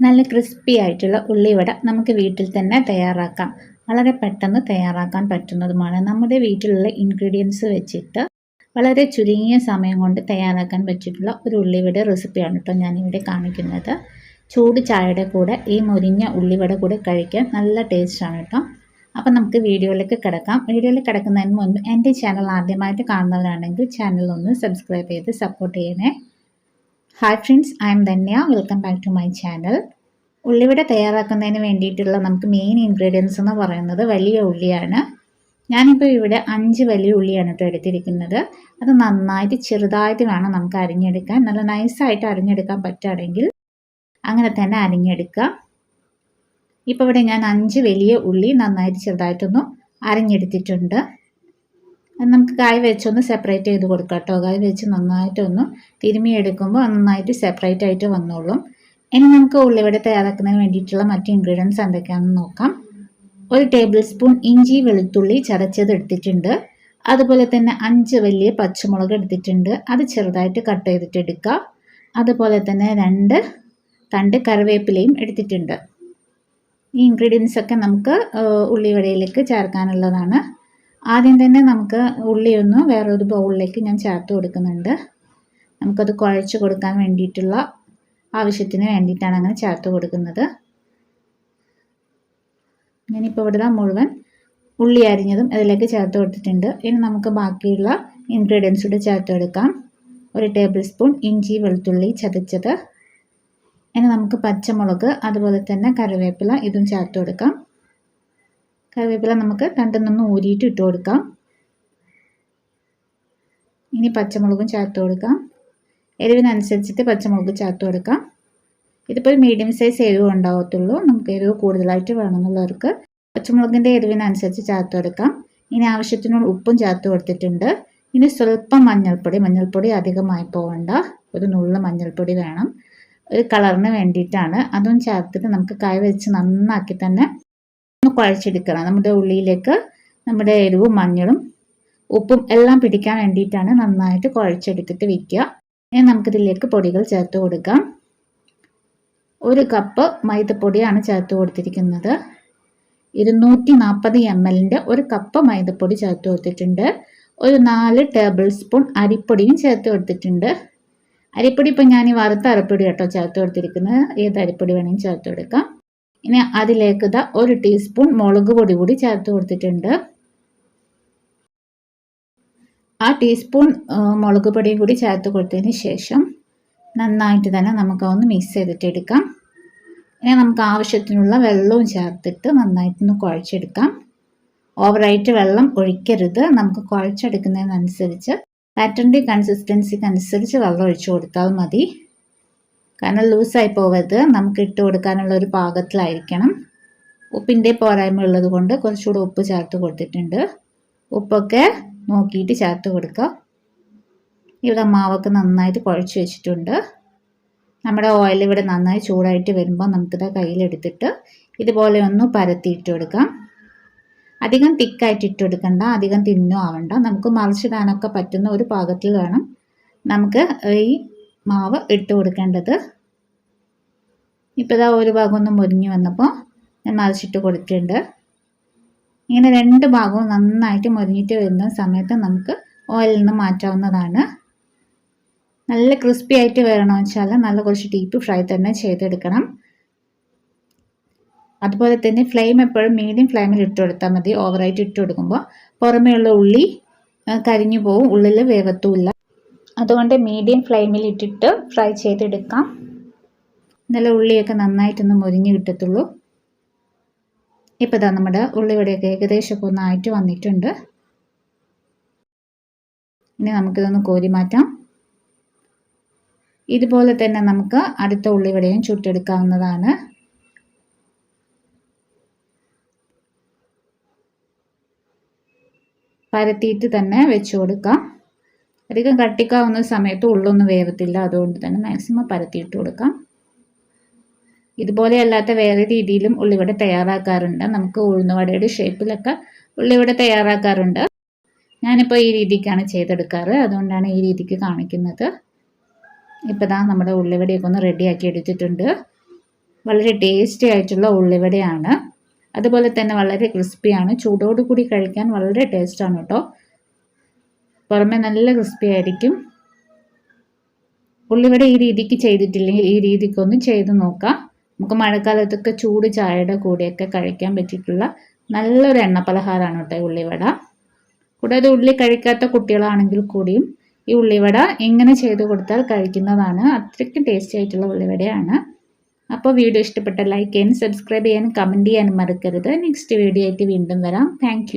നല്ല ക്രിസ്പി ആയിട്ടുള്ള ഉള്ളിവട നമുക്ക് വീട്ടിൽ തന്നെ തയ്യാറാക്കാം. വളരെ പെട്ടെന്ന് തയ്യാറാക്കാൻ പറ്റുന്നതുമാണ്. നമ്മുടെ വീട്ടിലുള്ള ഇൻഗ്രീഡിയൻസ് വെച്ചിട്ട് വളരെ ചുരുങ്ങിയ സമയം കൊണ്ട് തയ്യാറാക്കാൻ പറ്റിയിട്ടുള്ള ഒരു ഉള്ളിവട റെസിപ്പിയാണ് കേട്ടോ ഞാനിവിടെ കാണിക്കുന്നത്. ചൂട് ചായയുടെ കൂടെ ഈ മുരിഞ്ഞ ഉള്ളിവട കൂടെ കഴിക്കാൻ നല്ല ടേസ്റ്റാണ് കേട്ടോ അപ്പം നമുക്ക് വീഡിയോയിലേക്ക് കിടക്കാം. വീഡിയോയിൽ കിടക്കുന്നതിന് മുൻപ് എന്റെ ചാനൽ ആദ്യമായിട്ട് കാണുന്നവരാണെങ്കിൽ ചാനൽ ഒന്ന് സബ്സ്ക്രൈബ് ചെയ്ത് സപ്പോർട്ട് ചെയ്യണേ. Hi friends I am Dhanya welcome back to my channel ഉള്ളിവട തയ്യാറാക്കുന്നതിന് വേണ്ടിയിട്ടുള്ള നമുക്ക് മെയിൻ ഇൻഗ്രീഡിയൻസ് എന്ന് പറയുന്നത് വലിയ ഉള്ളിയാണ്. ഞാനിപ്പോൾ ഇവിടെ അഞ്ച് വലിയ ഉള്ളിയാണ് കേട്ടോ എടുത്തിരിക്കുന്നത്. അത് നന്നായിട്ട് ചെറുതായിട്ട് വേണം നമുക്ക് അരിഞ്ഞെടുക്കാൻ. നല്ല നൈസായിട്ട് അരിഞ്ഞെടുക്കാൻ പറ്റുകയാണെങ്കിൽ അങ്ങനെ തന്നെ അരിഞ്ഞെടുക്കാം. ഇപ്പോൾ ഇവിടെ ഞാൻ അഞ്ച് വലിയ ഉള്ളി നന്നായിട്ട് ചെറുതായിട്ടൊന്നും അരിഞ്ഞെടുത്തിട്ടുണ്ട്. നമുക്ക് കായ് വെച്ചൊന്ന് സെപ്പറേറ്റ് ചെയ്ത് കൊടുക്കാം കേട്ടോ. കായ് വെച്ച് നന്നായിട്ടൊന്ന് തിരുമിയെടുക്കുമ്പോൾ നന്നായിട്ട് സെപ്പറേറ്റ് ആയിട്ട് വന്നോളും. ഇനി നമുക്ക് ഉള്ളിവട തയ്യാറാക്കുന്നതിന് വേണ്ടിയിട്ടുള്ള മറ്റ് ഇൻഗ്രീഡിയൻസ് എന്തൊക്കെയാണെന്ന് നോക്കാം. ഒരു ടേബിൾ സ്പൂൺ ഇഞ്ചി വെളുത്തുള്ളി ചതച്ചത് എടുത്തിട്ടുണ്ട്. അതുപോലെ തന്നെ അഞ്ച് വലിയ പച്ചമുളക് എടുത്തിട്ടുണ്ട്. അത് ചെറുതായിട്ട് കട്ട് ചെയ്തിട്ട് എടുക്കുക അതുപോലെ തന്നെ രണ്ട് തണ്ട് കറിവേപ്പിലയും എടുത്തിട്ടുണ്ട്. ഈ ഇൻഗ്രീഡിയൻസ് ഒക്കെ നമുക്ക് ഉള്ളിവടയിലേക്ക് ചേർക്കാനുള്ളതാണ്. ആദ്യം തന്നെ നമുക്ക് ഉള്ളിയൊന്ന് വേറൊരു ബൗളിലേക്ക് ഞാൻ ചേർത്ത് കൊടുക്കുന്നുണ്ട്. നമുക്കത് കുഴച്ച് കൊടുക്കാൻ വേണ്ടിയിട്ടുള്ള ആവശ്യത്തിന് വേണ്ടിയിട്ടാണ് അങ്ങനെ ചേർത്ത് കൊടുക്കുന്നത്. ഞാനിപ്പോൾ ഇവിടെ മുഴുവൻ ഉള്ളി അരിഞ്ഞതും അതിലേക്ക് ചേർത്ത് കൊടുത്തിട്ടുണ്ട്. ഇനി നമുക്ക് ബാക്കിയുള്ള ഇൻഗ്രീഡിയൻസ് കൂടെ ചേർത്ത് കൊടുക്കാം. ഒരു ടേബിൾ സ്പൂൺ ഇഞ്ചി വെളുത്തുള്ളി ചതച്ചത്. ഇനി നമുക്ക് പച്ചമുളക് അതുപോലെ തന്നെ കറിവേപ്പില ഇതും ചേർത്ത് കൊടുക്കാം. കറിവേപ്പില നമുക്ക് രണ്ടിൽ നിന്ന് ഊരിയിട്ട് ഇട്ട് കൊടുക്കാം. ഇനി പച്ചമുളകും ചേർത്ത് കൊടുക്കാം. എരിവിനനുസരിച്ചിട്ട് പച്ചമുളക് ചേർത്ത് കൊടുക്കാം. ഇതിപ്പോൾ ഒരു മീഡിയം സൈസ് എരിവ് ഉണ്ടാകത്തുള്ളൂ നമുക്ക് എരിവ് കൂടുതലായിട്ട് വേണമെന്നുള്ളവർക്ക് പച്ചമുളകിന്റെ എരിവിനനുസരിച്ച് ചേർത്ത് കൊടുക്കാം. ഇനി ആവശ്യത്തിനുള്ള ഉപ്പും ചേർത്ത് കൊടുത്തിട്ടുണ്ട്. ഇനി സ്വല്പം മഞ്ഞൾപ്പൊടി മഞ്ഞൾപ്പൊടി അധികമായി പോകണ്ട ഒരു നുള്ള മഞ്ഞൾപ്പൊടി വേണം. ഒരു കളറിന് വേണ്ടിയിട്ടാണ്. അതും ചേർത്തിട്ട് നമുക്ക് കൈ വെച്ച് നന്നാക്കി തന്നെ ഒന്ന് കുഴച്ചെടുക്കണം നമ്മുടെ ഉള്ളിയിലേക്ക് നമ്മുടെ എരിവും മഞ്ഞളും ഉപ്പും എല്ലാം പിടിക്കാൻ വേണ്ടിയിട്ടാണ് നന്നായിട്ട് കുഴച്ചെടുത്തിട്ട് വെക്കുക. ഇനി നമുക്കിതിലേക്ക് പൊടികൾ ചേർത്ത് കൊടുക്കാം. ഒരു കപ്പ് മൈദപ്പൊടിയാണ് ചേർത്ത് കൊടുത്തിരിക്കുന്നത്. ഇരുന്നൂറ്റി നാൽപ്പത് എം എല്ലിന്റെ ഒരു കപ്പ് മൈദപ്പൊടി ചേർത്ത് കൊടുത്തിട്ടുണ്ട്. ഒരു നാല് ടേബിൾ സ്പൂൺ അരിപ്പൊടിയും ചേർത്ത് കൊടുത്തിട്ടുണ്ട്. അരിപ്പൊടി ഇപ്പം ഞാൻ ഈ വറുത്ത അരിപ്പൊടി കേട്ടോ ചേർത്ത് കൊടുത്തിരിക്കുന്നത്. ഏത് അരിപ്പൊടി വേണമെങ്കിലും ചേർത്ത് കൊടുക്കാം. ഇനി അതിലേക്ക് ദ ഒരു ടീസ്പൂൺ മുളക് പൊടി കൂടി ചേർത്ത് കൊടുത്തിട്ടുണ്ട്. ആ ടീസ്പൂൺ മുളക് പൊടിയും കൂടി ചേർത്ത് കൊടുത്തതിന് ശേഷം നന്നായിട്ട് തന്നെ നമുക്ക് ഒന്ന് മിക്സ് ചെയ്തിട്ട് എടുക്കാം. ഇനി നമുക്ക് ആവശ്യത്തിനുള്ള വെള്ളവും ചേർത്തിട്ട് നന്നായിട്ടൊന്ന് കുഴച്ചെടുക്കാം. ഓവറായിട്ട് വെള്ളം ഒഴിക്കരുത്. നമുക്ക് കുഴച്ചെടുക്കുന്നതിനനുസരിച്ച് പാറ്ററിന്റെ കൺസിസ്റ്റൻസിക്ക് അനുസരിച്ച് വെള്ളം ഒഴിച്ചു കൊടുത്താൽ മതി. കാരണം ലൂസായി പോകരുത്. നമുക്ക് ഇട്ട് കൊടുക്കാനുള്ള ഒരു പാകത്തിലായിരിക്കണം. ഉപ്പിന്റെ പോരായ്മ ഉള്ളത് കൊണ്ട് കുറച്ചുകൂടെ ഉപ്പ് ചേർത്ത് കൊടുത്തിട്ടുണ്ട്. ഉപ്പൊക്കെ നോക്കിയിട്ട് ചേർത്ത് കൊടുക്കുക ഇവിടെ മാവൊക്കെ നന്നായിട്ട് കുഴച്ച് വെച്ചിട്ടുണ്ട്. നമ്മുടെ ഓയിൽ ഇവിടെ നന്നായി ചൂടായിട്ട് വരുമ്പോൾ നമുക്കിത് കയ്യിലെടുത്തിട്ട് ഇതുപോലെ ഒന്ന് പരത്തി കൊടുക്കാം. അധികം തിക്കായിട്ട് ഇട്ട് കൊടുക്കണ്ട അധികം തിന്നും ആവണ്ട. നമുക്ക് മറിച്ചിടാനൊക്കെ പറ്റുന്ന ഒരു പാകത്തിൽ വേണം. നമുക്ക് ഈ മാവ് ഇട്ട് കൊടുക്കേണ്ടത്. ഇപ്പോൾ ഇതാ ഒരു ഭാഗം ഒന്ന് മുരിഞ്ഞു വന്നപ്പോൾ ഞാൻ മറിച്ചിട്ട് കൊടുത്തിട്ടുണ്ട് ഇങ്ങനെ രണ്ട് ഭാഗവും നന്നായിട്ട് മുരിഞ്ഞിട്ട് വരുന്ന സമയത്ത് നമുക്ക് ഓയിലിൽ നിന്ന് മാറ്റാവുന്നതാണ്. നല്ല ക്രിസ്പി ആയിട്ട് വരണമെന്ന് വെച്ചാൽ നല്ല കുറച്ച് ഡീപ്പ് ഫ്രൈ തന്നെ ചെയ്തെടുക്കണം. അതുപോലെ തന്നെ ഫ്ലെയിം എപ്പോഴും മീഡിയം ഫ്ലെയിമിൽ ഇട്ട് കൊടുത്താൽ മതി. ഓവറായിട്ട് ഇട്ട് കൊടുക്കുമ്പോൾ പുറമേയുള്ള ഉള്ളി കരിഞ്ഞു പോവും. ഉള്ളിൽ വേവത്തുമില്ല. അതുകൊണ്ട് മീഡിയം ഫ്ലെയിമിൽ ഇട്ടിട്ട് ഫ്രൈ ചെയ്തെടുക്കാം. നല്ല ഉള്ളിയൊക്കെ നന്നായിട്ടൊന്ന് മുരിഞ്ഞ് കിട്ടത്തുള്ളൂ. ഇപ്പോൾ ഇതാ നമ്മുടെ ഉള്ളിവിടെയൊക്കെ ഏകദേശമൊക്കെ ഒന്നായിട്ട് വന്നിട്ടുണ്ട്. ഇനി നമുക്കിതൊന്ന് കോരി മാറ്റാം. ഇതുപോലെ തന്നെ നമുക്ക് അടുത്ത ഉള്ളിവിടെയും ചുട്ടെടുക്കാവുന്നതാണ്. പരത്തിയിട്ട് തന്നെ വെച്ചു കൊടുക്കാം. അധികം കട്ടിക്കാവുന്ന സമയത്ത് ഉള്ളൊന്നും വേവത്തില്ല. അതുകൊണ്ട് തന്നെ മാക്സിമം പരത്തിയിട്ട് കൊടുക്കാം. ഇതുപോലെ അല്ലാത്ത വേറെ രീതിയിലും ഉള്ളിവട തയ്യാറാക്കാറുണ്ട്. നമുക്ക് ഉഴുന്നുവടയുടെ ഷേപ്പിലൊക്കെ ഉള്ളിവട തയ്യാറാക്കാറുണ്ട്. ഞാനിപ്പോൾ ഈ രീതിക്കാണ് ചെയ്തെടുക്കാറ്. അതുകൊണ്ടാണ് ഈ രീതിക്ക് കാണിക്കുന്നത്. ഇപ്പോൾ താ നമ്മുടെ ഉള്ളിവടയൊക്കെ ഒന്ന് റെഡിയാക്കി എടുത്തിട്ടുണ്ട്. വളരെ ടേസ്റ്റി ആയിട്ടുള്ള ഉള്ളിവടയാണ്. അതുപോലെ തന്നെ വളരെ ക്രിസ്പിയാണ് ചൂടോടുകൂടി കഴിക്കാൻ വളരെ ടേസ്റ്റാണ് കേട്ടോ. പുറമെ നല്ല ക്രിസ്പി ആയിരിക്കും. ഉള്ളിവട ഈ രീതിക്ക് ചെയ്തിട്ടില്ലെങ്കിൽ ഈ രീതിക്കൊന്ന് ചെയ്ത് നോക്കാം. നമുക്ക് മഴക്കാലത്തൊക്കെ ചൂട് ചായയുടെ കൂടെയൊക്കെ കഴിക്കാൻ പറ്റിയിട്ടുള്ള നല്ലൊരു എണ്ണ പലഹാരമാണ് കേട്ടോ ഉള്ളിവട. കൂടാതെ ഉള്ളി കഴിക്കാത്ത കുട്ടികളാണെങ്കിൽ കൂടിയും ഈ ഉള്ളിവട എങ്ങനെ ചെയ്ത് കൊടുത്താൽ കഴിക്കുന്നതാണ് അത്രയ്ക്ക് ടേസ്റ്റി ആയിട്ടുള്ള ഉള്ളിവടയാണ്. അപ്പോൾ വീഡിയോ ഇഷ്ടപ്പെട്ട ലൈക്ക് ചെയ്യാനും സബ്സ്ക്രൈബ് ചെയ്യാനും കമന്റ് ചെയ്യാനും മറക്കരുത്. നെക്സ്റ്റ് വീഡിയോ ആയിട്ട് വീണ്ടും വരാം. താങ്ക്